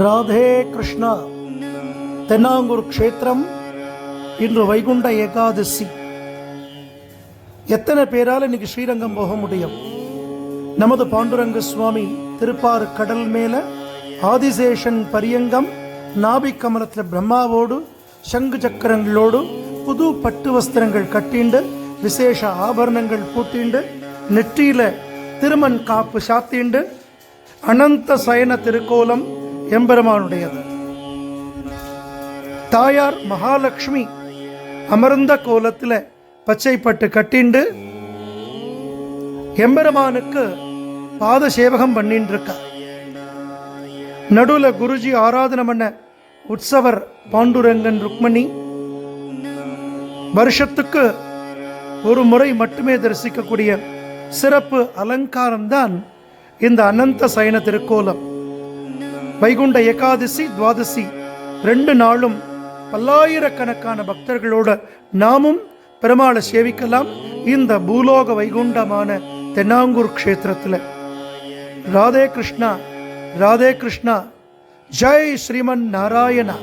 ராதே கிருஷ்ணா. தென்னாங்கூர் க்ஷேத்திரம். இன்று வைகுண்ட ஏகாதசி. எத்தனை பேரால் இன்னைக்கு ஸ்ரீரங்கம் போக முடியும்? நமது பாண்டுரங்க சுவாமி திருப்பாறு கடல் மேல ஆதிசேஷன் பரியங்கம் நாபிக் கமலத்தில் பிரம்மாவோடு சங்கு சக்கரங்களோடு புது பட்டு வஸ்திரங்கள் கட்டிண்டு விசேஷ ஆபரணங்கள் பூட்டிண்டு நெற்றியில திருமண் காப்பு சாத்திண்டு அனந்த சயன திருக்கோலம் எம்பெருமானுடையது. தாயார் மகாலட்சுமி அமர்ந்த கோலத்தில் பச்சைப்பட்டு கட்டிண்டு எம்பெருமானுக்கு பாத சேவகம் பண்ணிட்டு இருக்கா நடுவில் குருஜி ஆராதனை பண்ண உற்சவர் பாண்டுரங்கன் ருக்மணி வருஷத்துக்கு ஒரு முறை மட்டுமே தரிசிக்கக்கூடிய சிறப்பு அலங்காரம்தான் இந்த அனந்த சயன திருக்கோலம். வைகுண்ட ஏகாதசி துவாதசி ரெண்டு நாளும் பல்லாயிரக்கணக்கான பக்தர்களோட நாமும் பெருமாளை சேவிக்கலாம். இந்த பூலோக வைகுண்டமான தென்னாங்கூர் க்ஷேத்திரத்தில். ராதே கிருஷ்ணா ராதே கிருஷ்ணா ஜெய் ஸ்ரீமன் நாராயணா.